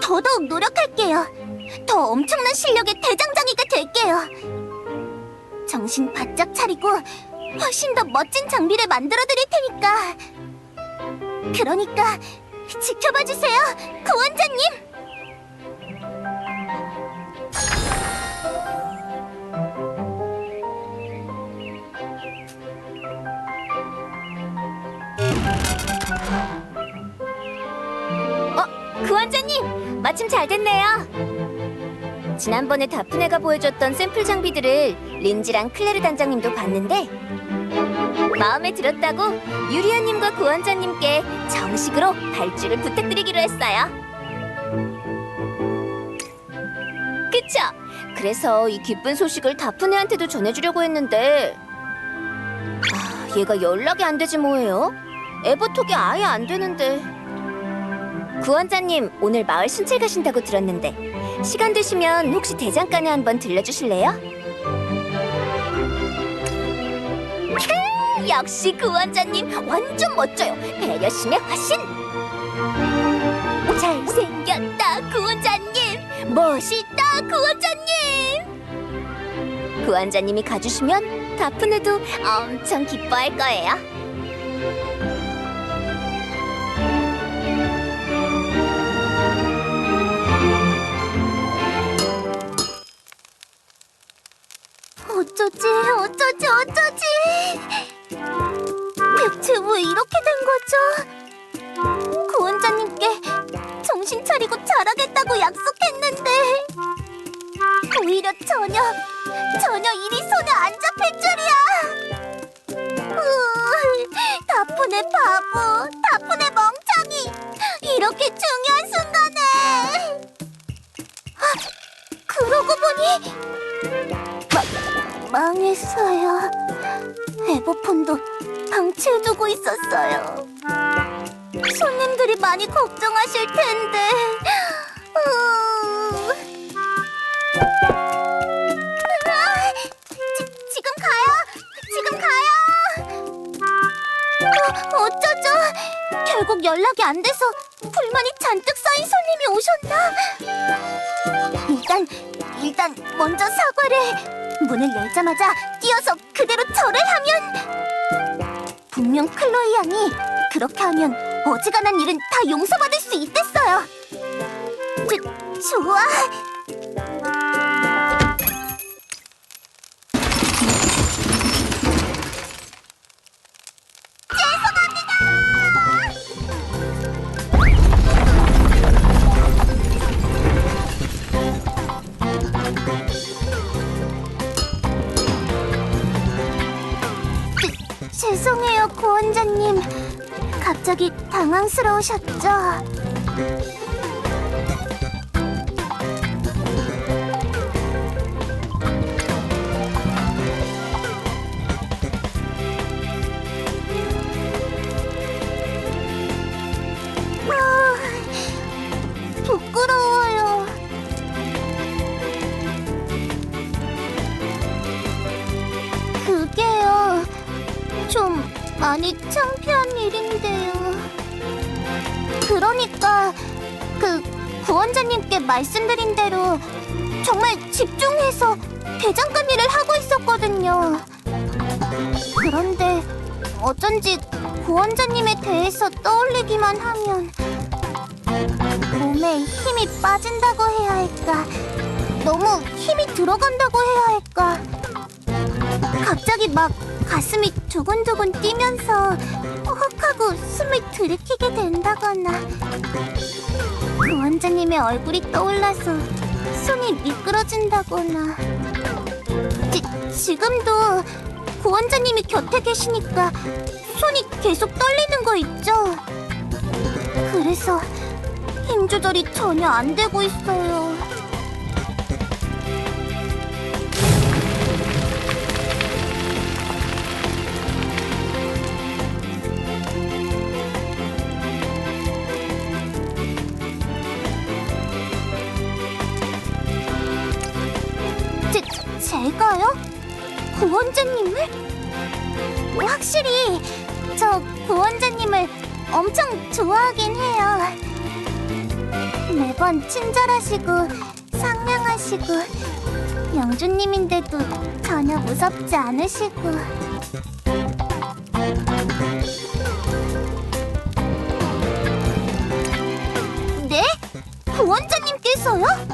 더더욱 노력할게요. 더 엄청난 실력의 대장장이가 될게요. 정신 바짝 차리고 훨씬 더 멋진 장비를 만들어 드릴 테니까. 그러니까 지켜봐 주세요, 구원자님. 마침 잘 됐네요. 지난번에 다프네가 보여줬던 샘플 장비들을 린지랑 클레르 단장님도 봤는데 마음에 들었다고 유리아님과 구원자님께 정식으로 발주를 부탁드리기로 했어요. 그쵸? 그래서 이 기쁜 소식을 다프네한테도 전해주려고 했는데 아, 얘가 연락이 안 되지 뭐예요? 에버톡이 아예 안 되는데 구원자님 오늘 마을 순찰 가신다고 들었는데 시간 되시면 혹시 대장간에 한번 들려주실래요? 캬, 역시 구원자님 완전 멋져요. 배려심의 화신. 잘생겼다 구원자님. 멋있다 구원자님. 구원자님이 가주시면 다프네도 엄청 기뻐할 거예요 어쩌지, 어쩌지, 어쩌지. 대체 왜 이렇게 된 거죠? 구원자님께 정신 차리고 잘하겠다고 약속했는데 오히려 전혀, 전혀 일이 손에 안 잡힐 줄이야. 으, 다프네 바보, 다프네 멍청이. 이렇게 중요한 순간에. 아, 그러고 보니 망했어요. 에버폰도 방치해두고 있었어요. 손님들이 많이 걱정하실 텐데. 지금 가요. 어, 어쩌죠? 결국 연락이 안 돼서 불만이 잔뜩 쌓인 손님이 오셨나? 일단 일단 먼저 사과를. 문을 열자마자 뛰어서 그대로 절을 하면 분명 클로이 양이 그렇게 하면 어지간한 일은 다 용서받을 수 있댔어요. 저, 좋아. 갑자기 당황스러우셨죠? 많이 창피한 일인데요. 그러니까 그 구원자님께 말씀드린 대로 정말 집중해서 대장간 일을 하고 있었거든요. 그런데 어쩐지 구원자님에 대해서 떠올리기만 하면 몸에 힘이 빠진다고 해야 할까? 너무 힘이 들어간다고 해야 할까? 갑자기 막 가슴이 두근두근 뛰면서 헉하고 숨을 들이키게 된다거나 그 원자님의 얼굴이 떠올라서 손이 미끄러진다거나 지, 지금도 구원자님이 곁에 계시니까 손이 계속 떨리는 거 있죠? 그래서 힘 조절이 전혀 안 되고 있어요. 제가요? 구원자님을? 확실히 저 구원자님을 엄청 좋아하긴 해요. 매번 친절하시고 상냥하시고 영주님인데도 전혀 무섭지 않으시고 네? 원자님께서요?